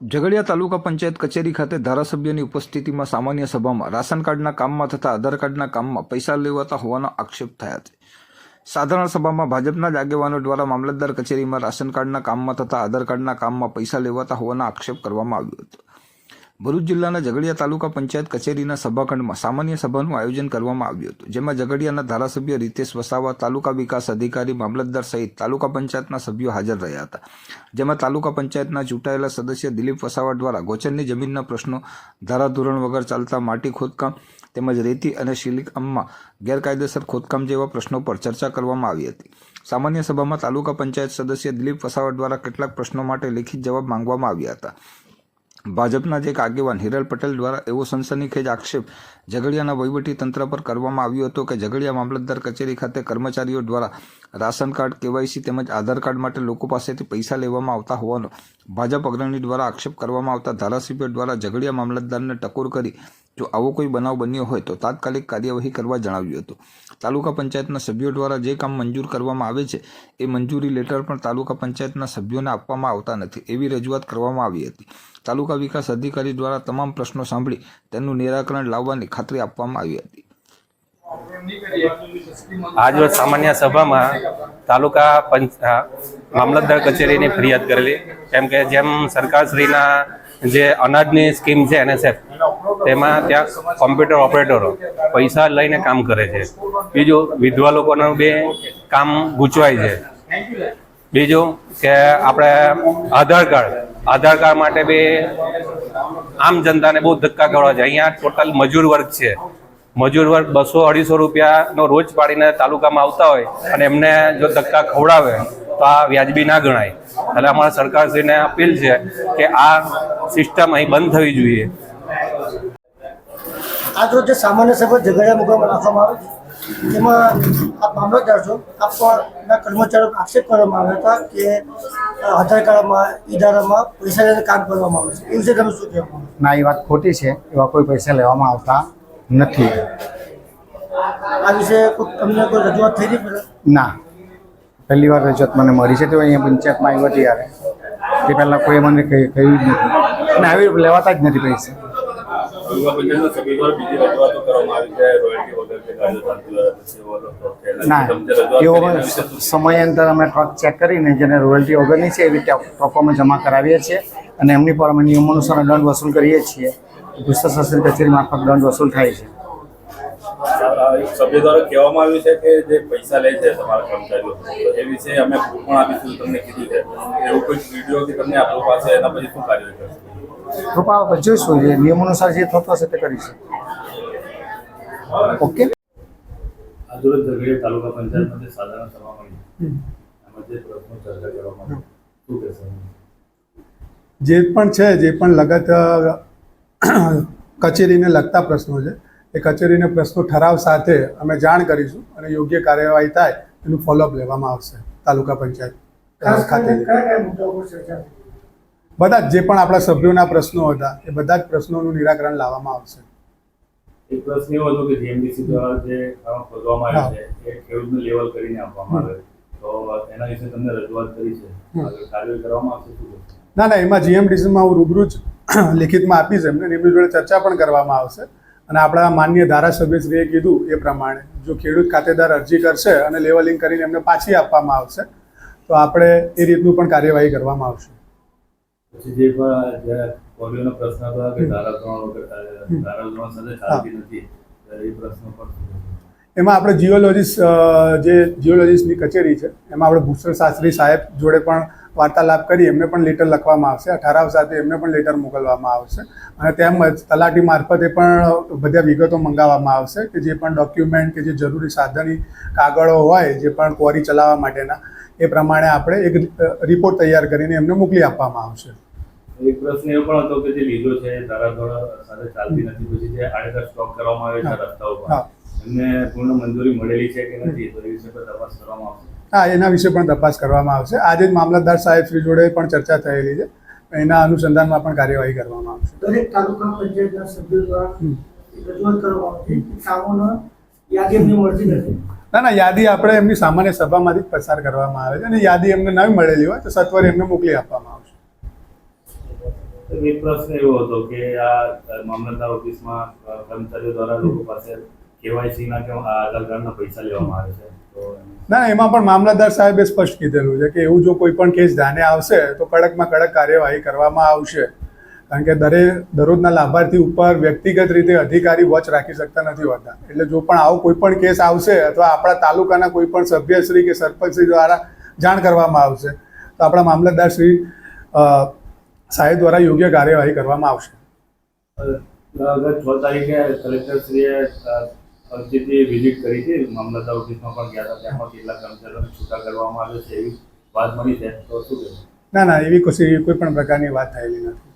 ઝઘડિયા તાલુકા પંચાયત કચેરી ખાતે ધારાસભ્યની ઉપસ્થિતિમાં સામાન્ય સભામાં રાશન કાર્ડના કામમાં તથા આધાર કાર્ડના કામમાં પૈસા લેવાતા હોવાનો આક્ષેપ થયા છે. સાધારણ સભામાં ભાજપના જ આગેવાનો દ્વારા મામલતદાર કચેરીમાં રાશન કાર્ડના કામમાં તથા આધાર કાર્ડના કામમાં પૈસા લેવાતા હોવાનો આક્ષેપ કરવામાં આવ્યો હતો. ભરૂચ જિલ્લાના ઝઘડિયા તાલુકા પંચાયત કચેરીના સભાખંડમાં સામાન્ય સભાનું આયોજન કરવામાં આવ્યું હતું, જેમાં ઝઘડિયાના ધારાસભ્ય રીતેશ વસાવા, તાલુકા વિકાસ અધિકારી મામલતદાર સહિત તાલુકા પંચાયતના સભ્યો હાજર રહ્યા હતા. જેમાં તાલુકા પંચાયતના ચૂંટાયેલા સદસ્ય દિલીપ વસાવા દ્વારા ગોચરની જમીનના પ્રશ્નો, ધારાધોરણ વગર ચાલતા માટી ખોદકામ તેમજ રેતી અને શિલિકામમાં ગેરકાયદેસર ખોદકામ જેવા પ્રશ્નો પર ચર્ચા કરવામાં આવી હતી. સામાન્ય સભામાં તાલુકા પંચાયત સદસ્ય દિલીપ વસાવા દ્વારા કેટલાક પ્રશ્નો માટે લેખિત જવાબ માંગવામાં આવ્યા હતા. ભાજપના જ એક આગેવાન હિરલ પટેલ દ્વારા એવો સનસનીખેજ આક્ષેપ ઝઘડિયાના વહીવટી તંત્ર પર કરવામાં આવ્યો હતો કે ઝઘડિયા મામલતદાર કચેરી ખાતે કર્મચારીઓ દ્વારા રાશન કાર્ડ, કેવાયસી તેમજ આધાર કાર્ડ માટે લોકો પાસેથી પૈસા લેવામાં આવતા હોવાનો ભાજપ અગ્રણી દ્વારા આક્ષેપ કરવામાં આવતા ધારાસભ્યો દ્વારા ઝઘડિયા મામલતદારને ટકોર કરી જો આવો કોઈ બનાવ બન્યો હોય તો તાત્કાલિક કાર્યવાહી કરવા જણાવ્યું હતું. તાલુકા પંચાયતના સભ્યો દ્વારા જે કામ મંજૂર કરવામાં આવે છે, એ મંજૂરી લેટર પણ તાલુકા પંચાયતના સભ્યોને આપવામાં આવતા નથી, એવી રજૂઆત કરવામાં આવી હતી. તાલુકા વિકાસ અધિકારી દ્વારા તમામ પ્રશ્નો સાંભળી તેનું નિરાકરણ લાવવાની ખાતરી આપવામાં આવી હતી. આજરોજ સામાન્ય સભામાં તાલુકા પંચ મામલતદાર કચેરીની ફરિયાદ કરેલી. કેમ કે જેમ સરકારશ્રીના જે અનાજની સ્કીમ છે એનએસએફ, તેમાં ત્યાં કોમ્પ્યુટર ઓપરેટરો પૈસા લઈને કામ કરે છે. બીજું, વિધવા લોકોનું બે કામ ગૂંચવાય છે. બીજું કે આપણે આધાર કાર્ડ આધાર કાર્ડ માટે બી આમ જનતાને બહુ ધક્કા કરવા છે. અહીંયા ટોટલ મજૂર વર્ગ છે. મજૂર વર્ગ બસો અઢીસો રૂપિયાનો રોજ પાડીને તાલુકામાં આવતા હોય અને એમને જો ધક્કા ખવડાવે તો આ વ્યાજબી ના ગણાય. એટલે અમારા સરકારશ્રીને અપીલ છે કે આ સિસ્ટમ અહીં બંધ થવી જોઈએ. આજ રોજ જે સામાન્ય સભા ઝઘડિયા મુકામમાં રાખવામાં આવે છે તેમાં આપ મામલતદાર છો આપના કર્મચારીઓ આક્ષેપ કરવામાં આવ્યા હતા કે આધાર કાર્ડમાં ઈદારામાં પૈસા લઈને કામ કરવામાં આવે છે. એ વિશે તમે શું કહેવા ના એ વાત ખોટી છે. એવા કોઈ પૈસા લેવામાં આવતા નથી. આ વિશે તમને કોઈ રજૂઆત થઈ હતી ના. પહેલી વાર રજૂઆત મને મળી છે તો અહીંયા પંચાયતમાં આવ્યો ત્યારે. તે પહેલાં કોઈ મને કહી કહ્યું જ નથી. અને આવી લેવાતા જ નથી પૈસા. ના એવો? સમયાંતર અમે ટ્રક ચેક કરીને જેને રોયલ્ટી વગરની છે એવી ટ્રકો અમે જમા કરાવીએ છીએ અને એમની પર અમે નિયમો અનુસાર દંડ વસૂલ કરીએ છીએ. ગુસ્સા શાસન કચેરી મારફત દંડ વસૂલ થાય છે. સભ્ય દ્વારા કહેવામાં આવ્યું છે કે જે પૈસા લે છે તમારા કર્મચારીઓ તો એ વિશે અમે પણ આપીશું તમને કીધું છે. એવું કોઈ વીડિયો કે તમને આપવો પાસે એના પછી શું કાર્ય કરશે? કૃપા આપણે જોઈશું જે નિયમ અનુસાર જે થતું હશે તે કરીશું. ઓકે? આજરોજ ઝઘડિયા તાલુકા પંચાયતમાં જે સાધારણ સભા મળી. એમાં જે પ્રશ્નો ચર્ચા કરવામાં શું કહેશો? જે પણ છે જે પણ લગત કચેરીને લગતા પ્રશ્નો છે. એ કચેરીના પ્રશ્નો ઠરાવ સાથે અમે જાણ કરીશું અને યોગ્ય કાર્યવાહી થાય એનું ફોલોઅપ લેવામાં આવશે તાલુકા પંચાયત ખાતે? બધા જ જે પણ આપણા સભ્યોના પ્રશ્નો હતા એ બધા જ પ્રશ્નોનું નિરાકરણ લાવવામાં આવશે. એક પ્રશ્ન એવો હતો કે જીએમડીસી દ્વારા જે કામ ખોદવામાં આવે છે એ ખેડૂતને લેવલ કરીને આપવામાં આવે તો એના વિશે તમને રજૂઆત કરી છે. આગળ કરવામાં આવશે શું? ના ના એમાં જીએમડીસીમાં હું રૂબરૂ જ લિખિતમાં આપીશ એમને. એમની જોડે ચર્ચા પણ કરવામાં આવશે. અને આપણા માન્ય ધારાસભ્યશ્રીએ કીધું એ પ્રમાણે. જો ખેડૂત ખાતેદાર અરજી કરશે અને લેવલિંગ કરીને એમને પાછી આપવામાં આવશે તો આપણે એ રીતનું પણ કાર્યવાહી કરવામાં આવશે. પછી જે પણ પ્રશ્ન હતો કે ધારાધોરણ ધારા ધારાધોરણ સાથે નથી એ પ્રશ્ન કહેશો? એમાં આપણે જીઓલોજીસ્ટ જે જીઓલોજીસ્ટની કચેરી છે એમાં આપણે ભૂષણ શાસ્ત્રી સાહેબ જોડે પણ વાર્તાલાપ કરી એમને પણ લેટર લખવામાં આવશે. ઠરાવ સાથે એમને પણ લેટર મોકલવામાં આવશે. અને તેમજ તલાટી મારફતે પણ બધા વિગતો મંગાવવામાં આવશે કે જે પણ ડોક્યુમેન્ટ કે જે જરૂરી સાધની કાગળો હોય જે પણ ક્વોરી ચલાવવા માટેના એ પ્રમાણે આપણે એક રિપોર્ટ તૈયાર કરીને એમને મોકલી આપવામાં આવશે. એક પ્રશ્ન એવો પણ હતો કે જે લીલો છે ધારાધોરણ સાથે ચાલતી નથી. પછી જે આડેધડ સ્ટોક કરવામાં આવે છે રસ્તાઓ પર. એમને પૂર્ણ મંજૂરી મળેલી છે કે નથી તો એ વિશે પર તપાસ કરવામાં આવશે. હા એના વિશે પણ તપાસ કરવામાં આવશે. આજે જ મામલતદાર સાહેબ શ્રી જોડે પણ ચર્ચા થયેલી છે. એના અનુસંધાનમાં પણ કાર્યવાહી કરવામાં આવશે. દરેક તાલુકા પંચાયતના સભ્યો દ્વારા રજૂઆત કરવામાં આવતી યાદી એમને મળતી નથી. ના ના યાદી આપણે એમની સામાન્ય સભામાંથી જ પસાર કરવામાં આવે છે અને યાદી એમને નવી મળેલી હોય તો સત્વરે એમને મોકલી આપવામાં આવશે. એક પ્રશ્ન એવો હતો કે આ મામલતદાર ઓફિસમાં કર્મચારીઓ દ્વારા લોકો પાસે કેવાયસી ના કે આધાર કાર્ડના પૈસા લેવામાં આવે છે ના એમાં પણ મામલતદાર સાહેબે સ્પષ્ટ કીધેલું છે કે એવું જો કોઈ પણ કેસ ધ્યાને આવશે તો કડકમાં કડક કાર્યવાહી કરવામાં આવશે. કારણ કે દરેક દરરોજના લાભાર્થી ઉપર વ્યક્તિગત રીતે અધિકારી વોચ રાખી શકતા નથી હોતા. એટલે જો પણ આવો કોઈ પણ કેસ આવશે અથવા આપણા તાલુકાના કોઈ પણ સભ્યશ્રી કે સરપંચશ્રી દ્વારા જાણ કરવામાં આવશે તો આપણા મામલતદાર શ્રી અ, સાહેબ દ્વારા યોગ્ય કાર્યવાહી કરવામાં આવશે. છ તારીખે કલેક્ટરશ્રીએ અ, તે વિઝિટ કરી છે મામલતદાર ઓફિસમાં પણ ગયા હતા તેમાં કેટલાક કર્મચારીઓને છૂટા કરવામાં આવ્યા છે એવી વાત મળી છે. તો શું ના ના એવી કોઈ કોઈ પણ પ્રકારની વાત થયેલી નથી.